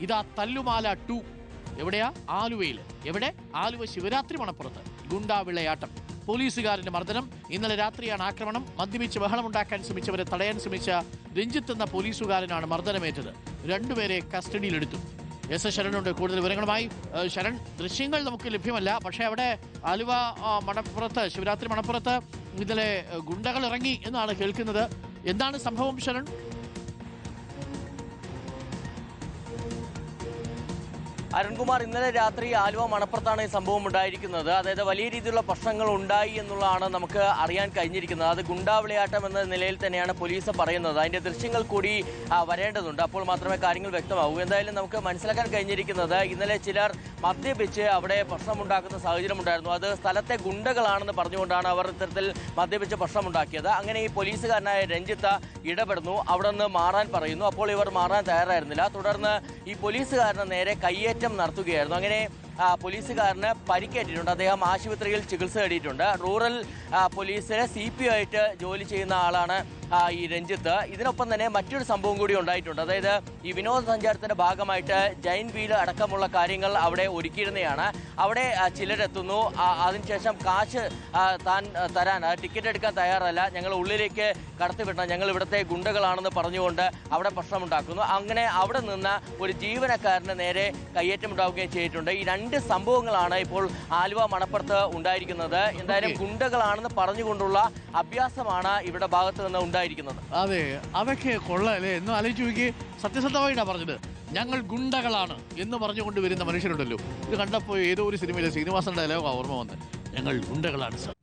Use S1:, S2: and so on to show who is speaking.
S1: ഇതാ തല്ലുമാല ടു. എവിടെയാ? ആലുവയിൽ എവിടെ? ആലുവ ശിവരാത്രി മണപ്പുറത്ത്. ഗുണ്ടാ വിളയാട്ടം. പോലീസുകാരന്റെ മർദ്ദനം. ഇന്നലെ രാത്രിയാണ് ആക്രമണം. മദ്യപിച്ച് ബഹളമുണ്ടാക്കാൻ ശ്രമിച്ചവരെ തടയാൻ ശ്രമിച്ച രഞ്ജിത്ത് എന്ന പോലീസുകാരനാണ് മർദ്ദനമേറ്റത്. രണ്ടുപേരെ കസ്റ്റഡിയിലെടുത്തു. എസ് എസ് ശരണുണ്ട് കൂടുതൽ വിവരങ്ങളുമായി ശരൺ ദൃശ്യങ്ങൾ നമുക്ക് ലഭ്യമല്ല. പക്ഷേ അവിടെ ആലുവ മണപ്പുറത്ത് ശിവരാത്രി മണപ്പുറത്ത് ഇന്നലെ ഗുണ്ടകൾ ഇറങ്ങി എന്നാണ് കേൾക്കുന്നത്. എന്താണ് സംഭവം ശരൺ?
S2: അരുൺകുമാർ ഇന്നലെ രാത്രി ആലുവ മണപ്പുറത്താണ് ഈ സംഭവം ഉണ്ടായിരിക്കുന്നത്. അതായത് വലിയ രീതിയിലുള്ള പ്രശ്നങ്ങൾ ഉണ്ടായി എന്നുള്ളതാണ് നമുക്ക് അറിയാൻ കഴിഞ്ഞിരിക്കുന്നത്. അത് ഗുണ്ടാവിളിയാട്ടം എന്ന നിലയിൽ തന്നെയാണ് പോലീസ് പറയുന്നത്. അതിന്റെ ദൃശ്യങ്ങൾ കൂടി വരേണ്ടതുണ്ട്. അപ്പോൾ മാത്രമേ കാര്യങ്ങൾ വ്യക്തമാവൂ. എന്തായാലും നമുക്ക് മനസ്സിലാക്കാൻ കഴിഞ്ഞിരിക്കുന്നത് ഇന്നലെ ചിലർ മദ്യപിച്ച് അവിടെ പ്രശ്നമുണ്ടാക്കുന്ന സാഹചര്യം ഉണ്ടായിരുന്നു അത് സ്ഥലത്തെ ഗുണ്ടകളാണെന്ന് പറഞ്ഞുകൊണ്ടാണ് അവർ ഇത്തരത്തിൽ മദ്യപിച്ച് പ്രശ്നമുണ്ടാക്കിയത് അങ്ങനെ ഈ പോലീസുകാരനായ രഞ്ജിത്ത് ഇടപെടുന്നു അവിടെ നിന്ന് മാറാൻ പറയുന്നു. അപ്പോൾ ഇവർ മാറാൻ തയ്യാറായിരുന്നില്ല. തുടർന്ന് ഈ പോലീസുകാരന് നേരെ കയ്യേറ്റം നടത്തുകയായിരുന്നു. അങ്ങനെ പോലീസുകാരന് പരിക്കേറ്റിട്ടുണ്ട്. അദ്ദേഹം ആശുപത്രിയിൽ ചികിത്സ തേടിയിട്ടുണ്ട് റൂറൽ പോലീസിലെ സി പി ആയിട്ട് ജോലി ചെയ്യുന്ന ആളാണ് ഈ രഞ്ജിത്ത്. ഇതിനൊപ്പം തന്നെ മറ്റൊരു സംഭവം കൂടി ഉണ്ടായിട്ടുണ്ട്. അതായത് ഈ വിനോദസഞ്ചാരത്തിന്റെ ഭാഗമായിട്ട് ജൈൻ വീൽ അടക്കമുള്ള കാര്യങ്ങൾ അവിടെ ഒരുക്കിയിരുന്നതാണ് അവിടെ ചിലരെത്തുന്നു. അതിനുശേഷം കാശ് താൻ തരാൻ ടിക്കറ്റ് എടുക്കാൻ തയ്യാറല്ല. ഞങ്ങൾ ഉള്ളിലേക്ക് കടത്തിവിടണം ഞങ്ങൾ ഇവിടുത്തെ ഗുണ്ടകളാണെന്ന് പറഞ്ഞുകൊണ്ട് അവിടെ പ്രശ്നമുണ്ടാക്കുന്നു. അങ്ങനെ അവിടെ നിന്ന് ഒരു ജീവനക്കാരന് നേരെ കയ്യേറ്റം ഉണ്ടാവുകയും ചെയ്തിട്ടുണ്ട്. ഈ രണ്ട് സംഭവങ്ങളാണ് ഇപ്പോൾ ആലുവ മണപ്പുറത്ത് ഉണ്ടായിരിക്കുന്നത്. എന്തായാലും. ഗുണ്ടകളാണെന്ന് പറഞ്ഞുകൊണ്ടുള്ള അഭ്യാസമാണ് ഇവിടെ ഭാഗത്ത് നിന്ന് ഉണ്ടായിരിക്കുന്നത്.
S1: അതെ അതൊക്കെ കൊള്ളല്ലേ എന്ന് ആലോചിച്ച് നോക്കി സത്യസന്ധമായിട്ടാണ് പറഞ്ഞത്. ഞങ്ങൾ ഗുണ്ടകളാണ് എന്ന് പറഞ്ഞുകൊണ്ട് വരുന്ന മനുഷ്യരുണ്ടല്ലോ. ഇത് കണ്ടപ്പോൾ ഏതോ ഒരു സിനിമയിലെ ശ്രീനിവാസന്റെ ഡയലോഗ് ഓർമ്മ വന്ന് ഞങ്ങൾ ഗുണ്ടകളാണ് സർ.